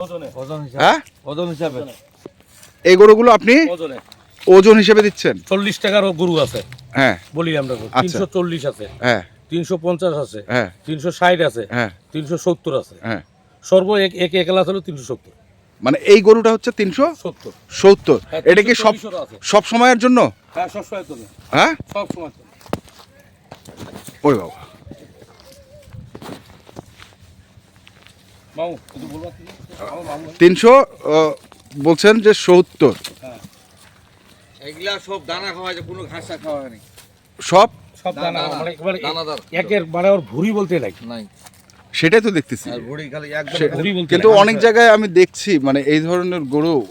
ওজনে। ওজন হিসাবে। হ্যাঁ? ওজন হিসাবে। এই গরুগুলো আপনি ওজনে। ওজন হিসেবে দিচ্ছেন? চল্লিশ টাকার গরু আছে। হ্যাঁ। বলি আমরা আচ্ছা। তিনশো চল্লিশ আছে। হ্যাঁ। তিনশো পঞ্চাশ আছে। হ্যাঁ। তিনশো ষাট আছে। হ্যাঁ। তিনশো সত্তর আছে। হ্যাঁ। সর্ব এক এক একলা হলো তিনশো সত্তর। মানে এই গরুটা হচ্ছে তিনশো সত্তর। সত্তর। হ্যাঁ, এটা কি সব 340 সব সময়ের জন্য? হ্যাঁ সব সময় তো হ্যাঁ? সব ওই বাবা। মামু কিছু তিনশো বলছেন যে সত্তর। এগুলা সব দানা খাওয়া যায় কোনো ঘাস খাওয়া নেই। সব? সব দানা, দানা দানা, মানে একেবারে একের মানে ওর ভুড়ি বলতে নাই। নাই। সেটাই তো দেখতেছি। আর ভুড়ি খালি একদম সে- ভুঁড়ি বলতে কিন্তু অনেক জায়গায় আমি দেখছি মানে এই ধরনের গরু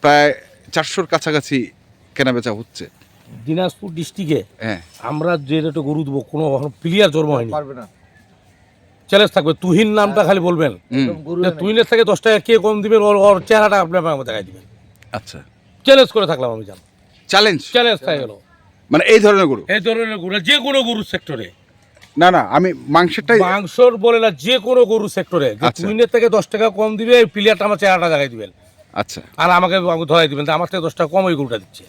প্রায় চারশোর কাছাকাছি কেনাবেচা হচ্ছে। দিনাজপুর ডিস্ট্রিক্টে হ্যাঁ। আমরা যে রেটে গরু দেবো কোনো প্লেয়ার জন্ম হয়নি। পারবে না। চ্যালেঞ্জ থাকবে। তুহিন নামটা খালি বলবেন। যে তুহিনের থেকে দশ টাকা কে কম দিবেন ওর ওর চেহারাটা আপনি আমাকে দেখাই দিবেন। আচ্ছা। চ্যালেঞ্জ করে থাকলাম আমি জান। চ্যালেঞ্জ চ্যালেঞ্জ থাকে গেল মানে এই ধরনের গরু? এই ধরনের গরু যে কোনো গরু সেক্টরে না না আমি মাংসেরটাই মাংসর বলে না যে কোনো গরু সেক্টরে আচ্ছা। তুহিনের থেকে দশ টাকা কম দিবে এই প্লেয়ারটা আমার চেহারাটা দেখাই দিবেন। আচ্ছা। আর আমাকে ধরাই দিবেন আমার থেকে দশ টাকা কম ওই গরুটা দিচ্ছে।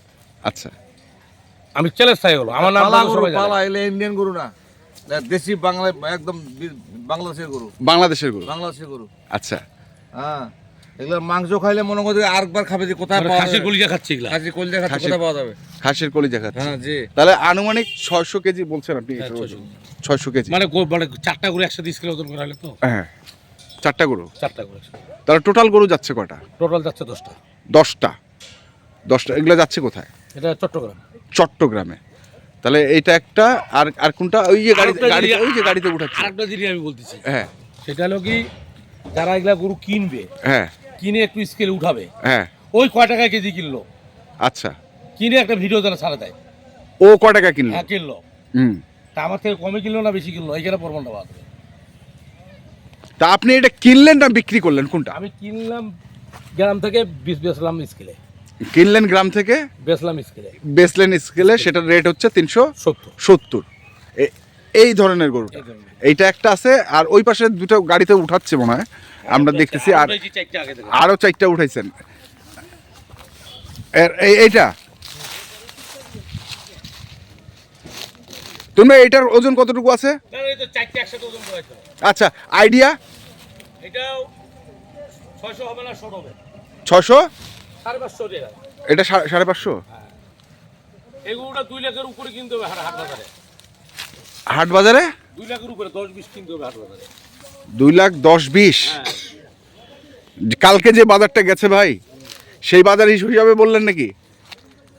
আচ্ছা। আমি চ্যালেঞ্জ থাকে গেলো আমার নাম পালা গরু পালা ইন্ডিয়ান গরু না, দেশি বাংলা একদম বাংলাদেশের গরু। বাংলাদেশের গরু? বাংলাদেশের গরু। আচ্ছা। হ্যাঁ। এগুলো মাংস খাইলে মনে করছে আরেকবার খাবে যে কোথায় পাওয়া খাসির কলিজা খাচ্ছে এগুলা। খাসি কলজা খাচ্ছে খাসির- কোথায় পাওয়া যাবে? খাসির কলি দেখাচ্ছে হ্যাঁ জি। তাহলে আনুমানিক ছয়শো কেজি বলছেন আপনি হ্যাঁ, 600 ছয়শো। কেজি। মানে গো- মানে চারটা গরু একসাথে স্কেল ওজন করা হলে তো? হ্যাঁ। চারটা গরু? চারটা গরু তাহলে টোটাল গরু যাচ্ছে কয়টা টোটাল যাচ্ছে দশটা। দশটা। দশটা। এগুলো যাচ্ছে কোথায়? এটা চট্টগ্রাম। চট্টগ্রামে। তাহলে এটা একটা আর আর কোনটা? ওই যে গাড়ি গাড়িতে জিনিস- ওই যে গাড়িতে উঠাচ্ছে। আরেকটা জিনিস আমি বলতেছি। হ্যাঁ। সেটা হলো কি যারা এগুলা গরু কিনবে হ্যাঁ। কিনে একটু স্কেল উঠাবে হ্যাঁ। ওই কয় টাকায় কেজি কিনলো? আচ্ছা। কিনে একটা ভিডিও যারা ছাড়ে দেয়। ও ক টাকা কিনলো? হ্যাঁ কিনলো। হুম। তা আমার থেকে কমে কিনলো না বেশি কিনলো? এইখানে প্রমাণটা বাদ তা আপনি এটা কিনলেন না বিক্রি করলেন? কোনটা? আমি কিনলাম গ্রাম থেকে বিষ বেচলাম স্কেলে কিনলেন গ্রাম থেকে? বেচলাম স্কেলে। বেসলেন স্কেলে সেটার রেট হচ্ছে তিনশো সত্তর। এই ধরনের গরুটা। ধরনের। এইটা একটা আছে আর ওই পাশে দুটো গাড়িতে উঠাচ্ছে মনে হয়। আমরা দেখতেছি আর যে চারটে আরও চারটা উঠাইছেন। এই- এইটা। তোমরা এইটার ওজন কতটুকু আছে। আচ্ছা আইডিয়া এটাও ছয়শো হবে না শর্ট হবে। ছশো সাড়ে পাঁচশো টাকা। এটা সাড়ে পাঁচশো? এগুলোটা দুই লাখের উপরে কিনতে হবে হাট বাজারে। হাট বাজারে? দুই লাখের উপরে দশ বিশ কিনতে হবে হাট বাজারে। দুই লাখ দশ বিশ? হ্যাঁ। কালকে যে বাজারটা গেছে ভাই সেই বাজার হিস- হিসাবে বললেন নাকি?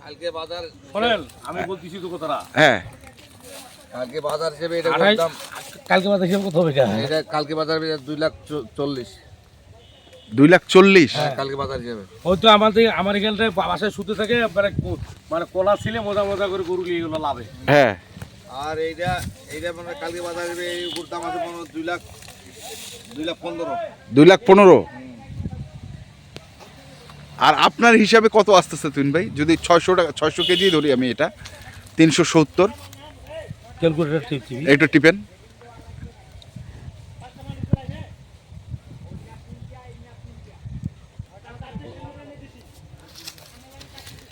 কালকে বাজার শোনেন আমি বলতেছি তো কথাটা। হ্যাঁ। কালকে বাজার হিসেবে এটা দাম কালকে বাজার হিসাব কত হবে এটা এটা কালকে বাজার দুই লাখ চ- চল্লিশ। দুই লাখ চল্লিশ। হ্যাঁ কালকে বাজার হিসেবে ওই তো আমাদের আমার এখানটায় বাসায় শুতে থাকে মানে মানে কলা ছিলে মজা মজা করে গরু নিয়ে গেলো লাভে। হ্যাঁ। আর এইটা এইটা মানে কালকে বাজার হিসেবে এই গরুর দাম আছে মনে দুই লাখ দুই লাখ পনেরো। দুই লাখ পনেরো। আর আপনার হিসাবে কত আসতেছে তুইন ভাই? যদি ছয়শো টাকা ছয়শো কেজি ধরি আমি এটা তিনশো সত্তর। ক্যালকুলেটার একটু টিপেন।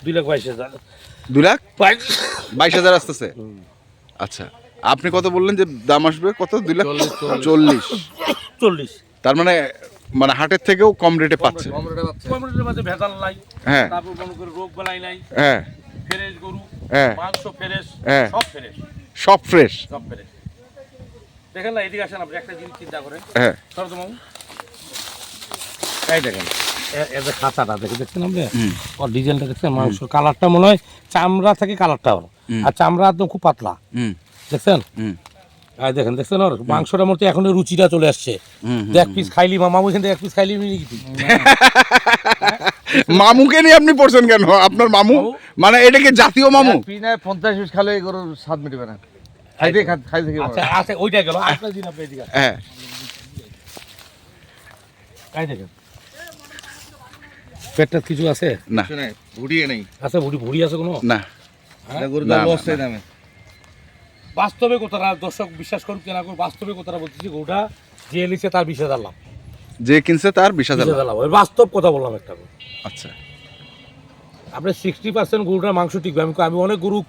দুই লাখ বাইশ হাজার। দুই লাখ? বাইশ বাইশ হাজার আসতেছে? আচ্ছা আপনি কত বললেন যে দাম আসবে? কত? দুই লাখ চল্লিশ, চল্লিশ। চল্লিশ। চল্লিশ। তার মানে মানে হাটের থেকেও কম রেটে পাচ্ছে কম রেটে পাচ্ছে ভেজাল নাই। হ্যাঁ। তারপর মনে করে রোগ বেলাই নাই। হ্যাঁ। ফ্রেশ গরু হ্যাঁ। মাংস ফ্রেশ হ্যাঁ। সব ফ্রেশ। সব ফ্রেশ। সব ফ্রেশ। দেখেন না এদিকে আসেন আপনি একটা জিনিস চিন্তা করেন। হ্যাঁ। সরজমাবু এই দেখেন এ- এর যে খাঁচাটা দেখে দেখছেন আপনি? ওর ডিজাইনটা দেখছেন মাংস কালারটা মনে হয় চামড়া থেকে কালারটা ওর। আর চামড়া একদম খুব পাতলা। দেখছেন? আর দেখেন দেখছেন ওর? মাংসটার মধ্যে এখন রুচিটা চলে আসছে। এক পিস খাইলি মামা থেকে এক পিস খাইলি নিয়ে মামুকে নিয়ে আপনি পড়ছেন কেন? আপনার মামু? মানে এটাকে জাতীয় মামু? পিনায় পঞ্চাশ পিস খালে গরুর স্বাদ মিটবে না। খাইতে আচ্ছা আচ্ছা ওইটা গেল। আরেকটা দিন আপনি হ্যাঁ। দেখেন। পেটটা কিছু আছে? না। কিছু নাই আছে ভুড়ি ভুড়ি আছে কোনো? না। না, না, দামে বাস্তবে কোথারা দর্শক বিশ্বাস করুক কেনা করুক বাস্তবে কোথারা বলতেছি ওটা যে নিচ্ছে তার বিশ হাজার লাভ। যে কিনছে তার বিশ হাজার লাভ। বাস্তব কথা বললাম একটা আচ্ছা। আপনি সিক্সটি পার্সেন্ট গরুটার মাংস টিকবে। আমি আমি অনেক গরু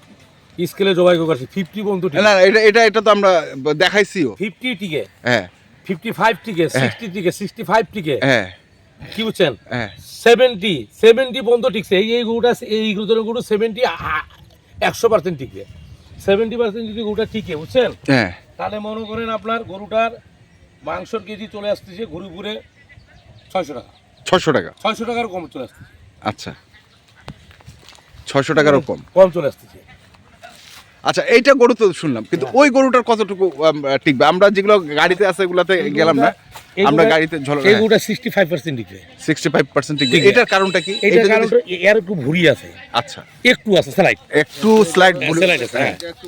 স্কেলে জবাই করছি। ফিফটি পর্যন্ত না এটা এটা এটা তো আমরা দেখাইছিও। ফিফটি টিকে। হ্যাঁ। ফিফটি ফাইভ টিকে সিক্সটি টিকে সিক্সটি ফাইভ টিকে। হ্যাঁ। কি বুঝছেন? হ্যাঁ। সেভেন্টি সেভেন্টি পর্যন্ত টিকছে। এই এই গরুটা এই গরুটার গরু সেভেন্টি একশো পার্সেন্ট টিকবে। সেভেন্টি পার্সেন্ট যদি গরুটা টিকে বুঝছেন? হ্যাঁ। তাহলে মনে করেন আপনার গরুটার মাংসর কেজি চলে আসতেছে ঘুরে ঘুরে ছয়শো টাকা। ছশো টাকা? ছয়শো টাকার কম চলে আসতেছে। আচ্ছা। ছশো টাকারও কম। কম চলে আসতেছে। আচ্ছা এইটা গরু তো শুনলাম কিন্তু ওই গরুটার কতটুকু টিকবে? আমরা যেগুলো গাড়িতে আছে এগুলাতে গেলাম না। আমরা গাড়িতে ঝল এই গরুটা সিক্সটি ফাইভ পার্সেন্ট টিকবে। সিক্সটি ফাইভ পার্সেন্ট টিকবে। টিকবে। এটার কারণটা কি? এইটার এটা যদি- কারণটা এর একটু ভুড়ি আছে। আচ্ছা। একটু আছে স্লাইড একটু স্লাইড স্লাইড আছে হ্যাঁ। এটা একটু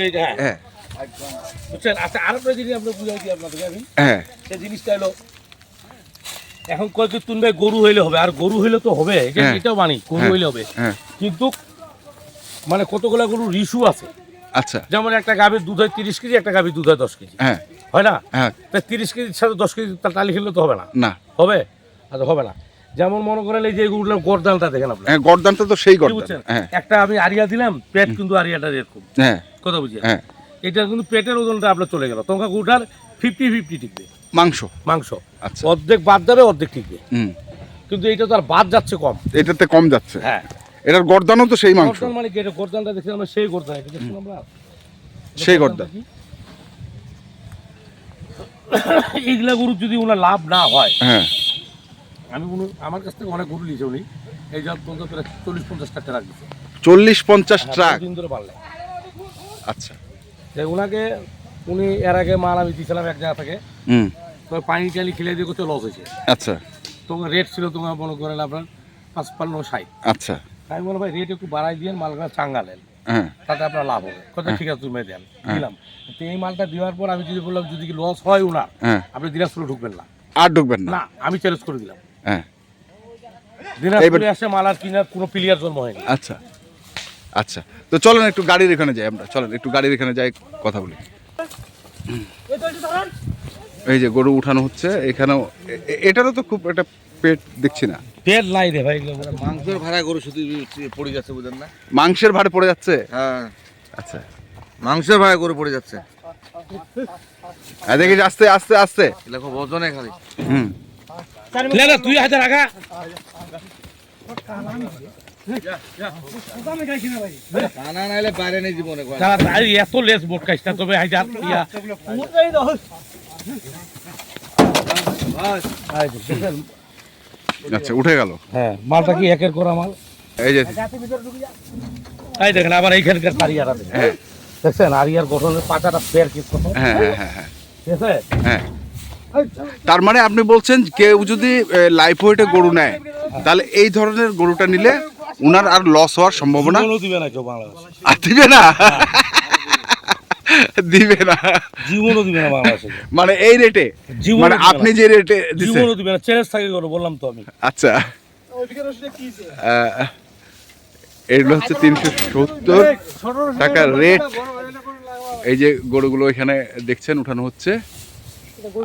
এই- হ্যাঁ। হ্যাঁ। বুঝছেন? আচ্ছা আরেকটা জিনিস আমরা বুঝাই দিই আপনাদেরকে আমি। হ্যাঁ। সেই জিনিসটা হলো এখন কয়েকদিন তুলবে গরু হইলে হবে আর গরু হইলে তো হবে এটা- হ্যাঁ। এটাও মানি গরু হ্যাঁ। হইলে হবে। হ্যাঁ। কিন্তু মানে কতগুলা গরু রিসু আছে। আচ্ছা। যেমন একটা গাভীর দুধ হয় তিরিশ কেজি একটা গাভীর দুধ হয় দশ কেজি। হ্যাঁ। হয় না? হ্যাঁ। তা তিরিশ কেজির সাথে দশ কেজি তার টালি খেলে তো হবে না। না। হবে? আচ্ছা হবে না। যেমন মনে করেন এই যে গরদানটা দেখেন আপনার। হ্যাঁ গরদানটা তো সেই গরদান। হ্যাঁ। একটা আমি আরিয়া দিলাম পেট কিন্তু আরিয়াটা এরকম। হ্যাঁ। কথা বুঝি হ্যাঁ। এটা কিন্তু পেটের ওজনটা আপনার চলে গেল। তোমাকে গরুটার ফিফটি ফিফটি টিকবে। মাংস। মাংস। আচ্ছা। অর্ধেক বাদ যাবে অর্ধেক টিকবে। হুম। কিন্তু এটা তো আর বাদ যাচ্ছে কম। এটাতে কম যাচ্ছে। হ্যাঁ। এটার গরদানও তো সেই মাংস। গর্দান মানে কি? এটা গর্দানটা দেখছি আমরা সেই গর্দান এটা দেখছি আমরা সেই গর্দান কি? এইগুলা গরু যদি ওনার লাভ না হয় হ্যাঁ। আমি আমার কাছ থেকে অনেক গরু নিয়েছে উনি। এই যা পর্যন্ত প্রায় চল্লিশ পঞ্চাশ টাকা রাখ দিচ্ছে চল্লিশ পঞ্চাশ ট্রাক। দিন ধরে পারলে আচ্ছা। ওনাকে উনি এর আগে মাল আমি দিয়েছিলাম এক জায়গা থেকে। হুম। তো পানি টানি খেলে দিয়ে করতে লস হয়েছে। আচ্ছা। তোমার রেট ছিল তোমার মনে করেন আপনার পাঁচপান্ন ষাট। আচ্ছা। আমি বললাম ভাই রেট একটু বাড়াই দিয়ে মালটা চাঙ্গালেন। হ্যাঁ। তাতে আপনার লাভ হবে। কথা ঠিক আছে তুমি দেন। হ্যাঁ। দিলাম। তো এই মালটা দেওয়ার পর আমি যদি বললাম যদি লস হয়। ওনার আপনি দিনাজপুরে ঢুকবেন না। আর ঢুকবেন না? না আমি চ্যালেঞ্জ করে দিলাম। হ্যাঁ। দিনাজপুরে আসে মাল আর কিনার কোনো প্লেয়ার জন্ম হয়নি। আচ্ছা। আচ্ছা। তো চলেন একটু গাড়ির এখানে যাই আমরা। চলেন একটু গাড়ির এখানে যাই কথা বলি। এই যে গরু উঠানো হচ্ছে এখানেও এটারও তো খুব একটা পেট দেখছি না। পেট নাই রে ভাই। মাংসের ভাড়া গরু শুধু পড়ে যাচ্ছে বুঝেন না? মাংসের ভাড়ে পড়ে যাচ্ছে? হ্যাঁ। আচ্ছা। মাংসের ভাড়া গরু পড়ে যাচ্ছে। আর দেখি আস্তে আস্তে আস্তে। দেখো বজনে খালি। হুম। না না তুই জীবনে কয়। এত লেস বোট কাজটা তবে হাজার ইয়া? আচ্ছা উঠে গেল। হ্যাঁ মালটা কি একের করা মাল? এই যে এই দেখেন আবার এইখানকার আরিয়াটা দেখেন। হ্যাঁ। দেখছেন? আরিয়ার গঠনের পাতাটা ফের কি হ্যাঁ হ্যাঁ হ্যাঁ হ্যাঁ। ঠিক আছে হ্যাঁ। তার মানে আপনি বলছেন কেউ যদি লাইফ ওয়েটে গরু নেয় তাহলে এই ধরনের গরুটা নিলে উনার আর লস হওয়ার সম্ভাবনা দিবে না কেউ বাংলাদেশে। আর দিবে না? দিবে না জীবনও দিবে না বাংলাদেশে মানে এই রেটে মানে আপনি যে রেটে জীবনও দিবে না চ্যালেঞ্জ থাকে করো বললাম তো আমি আচ্ছা এগুলো হচ্ছে তিনশো সত্তর টাকার রেট এই যে গরুগুলো এখানে দেখছেন উঠানো হচ্ছে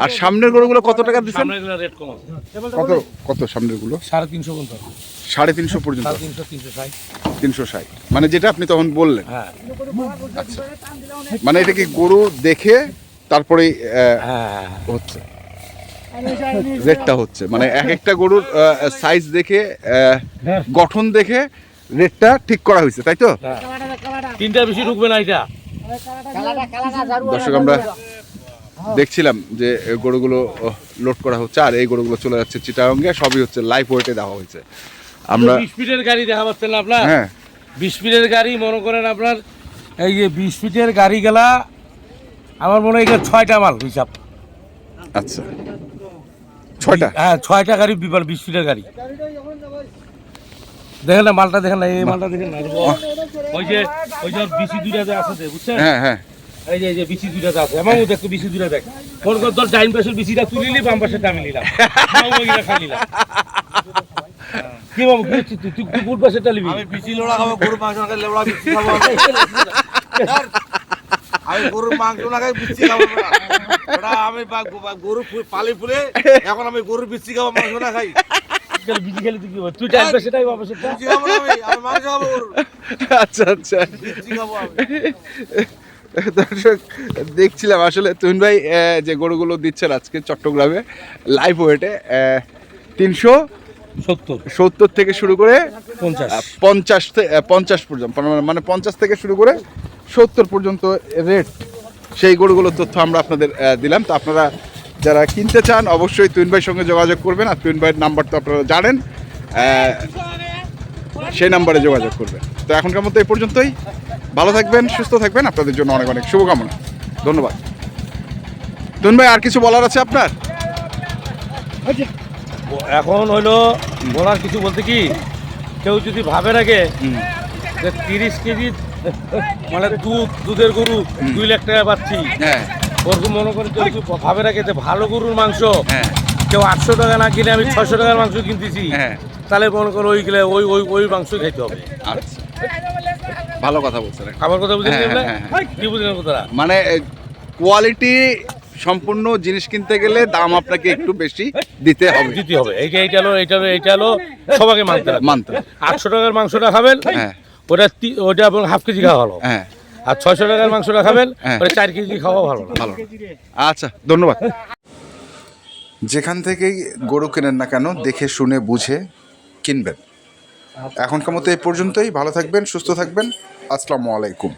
আর সামনের গরুগুলো কত টাকা দিচ্ছেন? কত কত সামনেরগুলো? সাড়ে তিনশো পর্যন্ত সাড়ে তিনশো পর্যন্ত? তিনশো ষাট। মানে যেটা আপনি তখন বললেন। হ্যাঁ। মানে এটা কি গরু দেখে তারপরে হ্যাঁ হচ্ছে। রেটটা হচ্ছে। মানে এক একটা গরুর সাইজ দেখে হ্যাঁ। গঠন দেখে রেটটা ঠিক করা হয়েছে তাই তো? তিনটা বেশি ঢুকবে না এটা। দর্শক আমরা দেখছিলাম যে গরুগুলো লোড করা হচ্ছে আর এই গরুগুলো চলে যাচ্ছে চিটাগঙ্গে সবই হচ্ছে লাইফ ওয়েটে দেওয়া হয়েছে। আমরা বিশ ফিটের গাড়ি দেখা পাচ্ছেন না আপনার? হ্যাঁ। বিশ ফিটের গাড়ি মনে করেন আপনার এই যে বিশ ফিটের গাড়ি গেলা আমার মনে হয় ছয়টা মাল হিসাব আচ্ছা। ছয়টা? হ্যাঁ ছয়টা গাড়ি বিপাল বিশ ফিটের গাড়ি। দেখেন না মালটা দেখেন না এই মালটা দেখেন না। ওই যে ওই যে বিসি দুইটা আছে বুঝছেন? হ্যাঁ হ্যাঁ। এই যে এই যে বিসি দুইটা আছে। দেখো দেখ। তোর ডাইন পাশের বাম আমি নিলাম। কি বাবু কি তুই? তুই তুই কোন পাশেরটা নিবি। আমি বিচি লোড়া খাব গরু মাংস না খেলে লেবড়া বিচি খাব। আমি। গরুর মাংস না খাই বিচ্ছি খাব না। আমি বা- বা- গরু ফু- পালি ফুলে এখন আমি গরুর বিচ্ছি খাব মাংস না খাই। আচ্ছা আচ্ছা। বিচ্ছি খাব আমি। দর্শক দেখছিলাম আসলে তুহিন ভাই যে গরুগুলো দিচ্ছেন আজকে চট্টগ্রামে লাইভ ওয়েটে তিনশো সত্তর। সত্তর থেকে শুরু করে পঞ্চাশ। পঞ্চাশ পঞ্চাশ পর্যন্ত মানে- মানে পঞ্চাশ থেকে শুরু করে সত্তর পর্যন্ত রেট সেই গরুগুলোর তথ্য আমরা আপনাদের দিলাম। তো আপনারা যারা কিনতে চান অবশ্যই তুইন ভাইয়ের সঙ্গে যোগাযোগ করবেন। আর তুইন ভাইয়ের নাম্বার তো আপনারা জানেন সেই নাম্বারে যোগাযোগ করবেন। তো এখনকার মতো এই পর্যন্তই। ভালো থাকবেন সুস্থ থাকবেন। আপনাদের জন্য অনেক অনেক শুভকামনা। ধন্যবাদ। তুইন ভাই আর কিছু বলার আছে আপনার? এখন হলো বলার কিছু বলতে কি কেউ যদি ভাবে রাখে যে তিরিশ কেজি মানে দুধ দুধের গরু দুই লাখ টাকা পাচ্ছি। হ্যাঁ। ওরকম মনে করে কেউ যদি ভাবে রাখে যে ভালো গরুর মাংস হ্যাঁ। কেউ আটশো টাকা না কিনে আমি ছয়শো টাকার মাংস কিনতেছি হ্যাঁ। তাহলে মনে করো ওই গেলে ওই ওই ওই মাংস খেতে হবে। আচ্ছা। ভালো কথা বলছেন। আমার কথা বুঝলেন হ্যাঁ? হ্যাঁ, হ্যাঁ। কি বুঝলেন কথাটা? মানে কোয়ালিটি সম্পূর্ণ জিনিস কিনতে গেলে দাম আপনাকে একটু বেশি দিতে হবে। দিতে হবে। এইটা এইটা হলো এইটা হলো এইটা হলো সবাইকে মানতে হবে। মানতে আটশো টাকার মাংসটা খাবেন হ্যাঁ। ওটা তি- ওটা আপনার হাফ কেজি খাওয়া ভালো। হ্যাঁ। আর ছয়শো টাকার মাংসটা খাবেন। ওটা চার কেজি খাওয়া ভালো ভালো আচ্ছা ধন্যবাদ। যেখান থেকেই গরু কেনেন না কেন দেখে শুনে বুঝে কিনবেন। এখনকার মতো এই পর্যন্তই ভালো থাকবেন সুস্থ থাকবেন আসসালামু আলাইকুম